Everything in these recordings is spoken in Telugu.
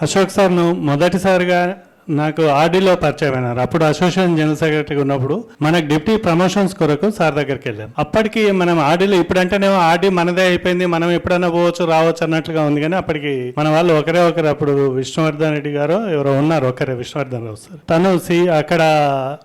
అశోక్ సార్ను మొదటిసారిగా నాకు ఆర్డీలో పరిచయం అయినారు. అప్పుడు అసోసియేషన్ జనరల్ సెక్రటరీ ఉన్నప్పుడు మనకు డిప్టీ ప్రమోషన్స్ కొరకు సార్ దగ్గరికి వెళ్ళాం. అప్పటికి మనం ఆర్డీలో ఇప్పుడంటేనేమో ఆర్డీ మనదే అయిపోయింది మనం ఎప్పుడైనా పోవచ్చు రావచ్చు అన్నట్లుగా ఉంది కానీ అప్పటికి మన వాళ్ళు ఒకరే ఒకరు అప్పుడు విష్ణువర్ధన్ రెడ్డి గారు ఎవరో ఉన్నారు ఒకరే విష్ణువర్ధన్ రావు సార్. తను సి అక్కడ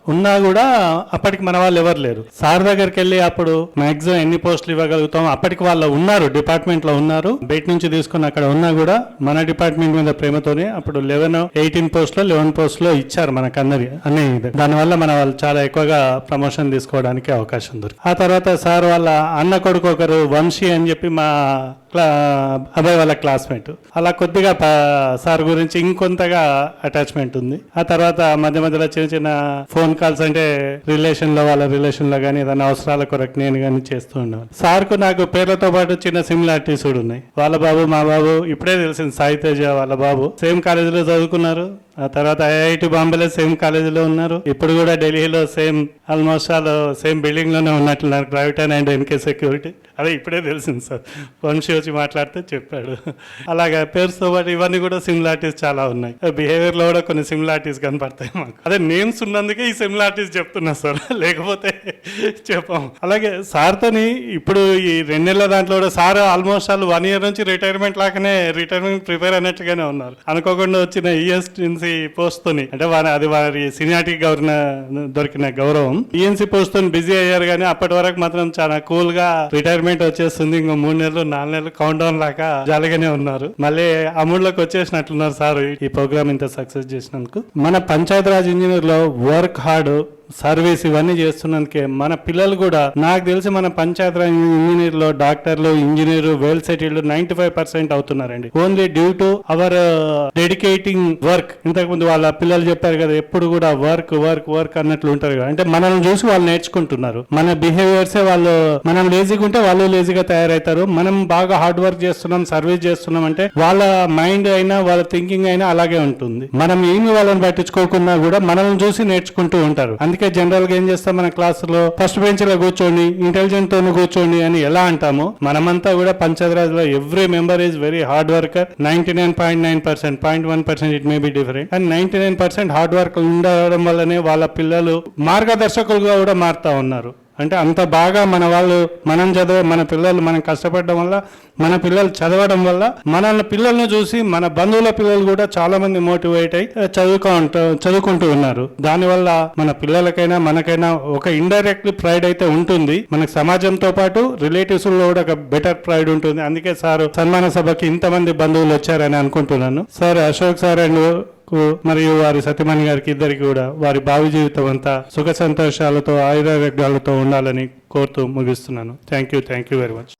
ఉన్నా కూడా అప్పటికి మన వాళ్ళు ఎవరు లేరు. సార్ దగ్గరికి వెళ్ళి అప్పుడు మాక్సిమం ఎన్ని పోస్టులు ఇవ్వగలుగుతాం అప్పటికి వాళ్ళు ఉన్నారు డిపార్ట్మెంట్లో ఉన్నారు. బయట నుంచి తీసుకుని అక్కడ ఉన్నా కూడా మన డిపార్ట్మెంట్ మీద ప్రేమతోనే అప్పుడు లెవెన్ ఎయిటీన్ పోస్ట్లో లెవెన్ పోస్ట్లో ఇచ్చారు మనకు అందరి అన్ని దానివల్ల మన వాళ్ళు చాలా ఎక్కువగా ప్రమోషన్ తీసుకోవడానికి అవకాశం దొరికి ఆ తర్వాత సార్ వాళ్ళ అన్న కొడుకు ఒకరు వంశీ అని చెప్పి మా అబ్బాయి వాళ్ళ క్లాస్మేట్ అలా కొద్దిగా సార్ గురించి ఇంకొంతగా అటాచ్మెంట్ ఉంది. ఆ తర్వాత మధ్య మధ్యలో చిన్న చిన్న ఫోన్ కాల్స్ అంటే రిలేషన్లో వాళ్ళ రిలేషన్లో కానీ ఏదైనా అవసరాల కొరకు నేను కానీ చేస్తూ ఉండేవాను సార్కు నాకు పేర్లతో పాటు చిన్న సిమిలారిటీస్ కూడా ఉన్నాయి. వాళ్ళ బాబు మా బాబు ఇప్పుడే తెలిసింది సాయి తేజ వాళ్ళ బాబు. సేమ్ కాలేజీలో చదువుకున్నారు. ఆ తర్వాత ఐఐటి బాంబేలో సేమ్ కాలేజీలో ఉన్నారు. ఇప్పుడు కూడా ఢిల్లీలో సేమ్ ఆల్మోస్ట్ ఆల్ సేమ్ బిల్డింగ్లోనే ఉన్నట్లున్నారు ప్రైవేట్ అండ్ ఎన్కే సెక్యూరిటీ. అదే ఇప్పుడే తెలిసింది సార్. వంశీ వచ్చి మాట్లాడితే చెప్పాడు. అలాగే పేరుతో పాటు ఇవన్నీ కూడా సిమిలారిటీస్ చాలా ఉన్నాయి. బిహేవియర్లో కూడా కొన్ని సిమిలారిటీస్ కనపడతాయి మాకు. అదే నేమ్స్ ఉన్నందుకే ఈ సిమిలారిటీస్ చెప్తున్నా సార్. లేకపోతే చెప్పాం అలాగే సార్తోని ఇప్పుడు ఈ రెండు నెలల దాంట్లో కూడా sir almost all one year నుంచి రిటైర్మెంట్ లాగానే రిటైర్మెంట్ ప్రిపేర్ అన్నట్టుగానే ఉన్నారు. అనుకోకుండా వచ్చిన E ఈఎస్టీఎన్సీ పోస్తుని అంటే వారి అది వారి సీనియారిటీ గవర్న దొరికిన గౌరవం. ఈఎన్సీ పోస్తుని బిజీ అయ్యారు కానీ అప్పటి వరకు మాత్రం చాలా కూల్గా రిటైర్మెంట్ వచ్చేస్తుంది. ఇంకో మూడు నెలలు నాలుగు నెలలు కౌంట్ డౌన్ లాగా జాలిగానే ఉన్నారు. మళ్ళీ అమూల్లోకి వచ్చేసినట్లున్నారు సార్ ఈ ప్రోగ్రామ్ ఇంత సక్సెస్ చేసినందుకు. మన పంచాయతీరాజ్ ఇంజనీర్లో వర్క్ హార్డ్ సర్వీస్ ఇవన్నీ చేస్తున్నందుకే మన పిల్లలు కూడా నాకు తెలిసి మన పంచాయతీరాజ్ ఇంజనీర్లు డాక్టర్లు engineer well settled ninety five percent అవుతున్నారండి only due to our dedicating work ఇంతకుముందు వాళ్ళ పిల్లలు చెప్పారు కదా ఎప్పుడు కూడా వర్క్ వర్క్ వర్క్ అన్నట్లు ఉంటారు కదా. అంటే మనల్ని చూసి వాళ్ళు నేర్చుకుంటున్నారు. మన బిహేవియర్సే వాళ్ళు మనం లేజీగా ఉంటే వాళ్ళు లేజీగా తయారవుతారు. మనం బాగా హార్డ్ వర్క్ చేస్తున్నాం సర్వీస్ చేస్తున్నాం అంటే వాళ్ళ మైండ్ అయినా వాళ్ళ థింకింగ్ అయినా అలాగే ఉంటుంది. మనం ఏమి వాళ్ళని పట్టించుకోకుండా కూడా మనల్ని చూసి నేర్చుకుంటూ ఉంటారు. అందుకే జనరల్గా ఏం చేస్తాం మన క్లాసులో ఫస్ట్ బెంచ్లో కూర్చోండి ఇంటెలిజెంట్తో కూర్చోండి అని ఎలా అంటాము మనమంతా కూడా పంచాయతీరాజ్లో every member is very hard worker. Ninety nine point nine percent point one percent it may be different. And ninety nine percent hard work ఉండడం వల్లనే వాళ్ళ పిల్లలు మార్గదర్శకులుగా కూడా మారుతా ఉన్నారు. అంటే అంత బాగా మన వాళ్ళు మనం చదివే మన పిల్లలు మనం కష్టపడడం వల్ల మన పిల్లలు చదవడం వల్ల మన పిల్లల్ని చూసి మన బంధువుల పిల్లలు కూడా చాలా మంది మోటివేట్ అయి చదువుకుంటూ చదువుకుంటూ ఉన్నారు. దానివల్ల మన పిల్లలకైనా మనకైనా ఒక ఇండైరెక్ట్లీ ప్రైడ్ అయితే ఉంటుంది. మనకు సమాజంతో పాటు రిలేటివ్స్లో కూడా ఒక బెటర్ ప్రైడ్ ఉంటుంది. అందుకే సార్ సన్మాన సభకి ఇంతమంది బంధువులు వచ్చారని అనుకుంటున్నాను. సార్ అశోక్ సార్ అండ్ కు మరియు వారి సత్యమణి గారికి ఇద్దరికి కూడా వారి భావి జీవితం అంతా సుఖ సంతోషాలతో ఆయురారోగ్యాలతో ఉండాలని కోరుతూ ముగిస్తున్నాను. Thank you thank you very much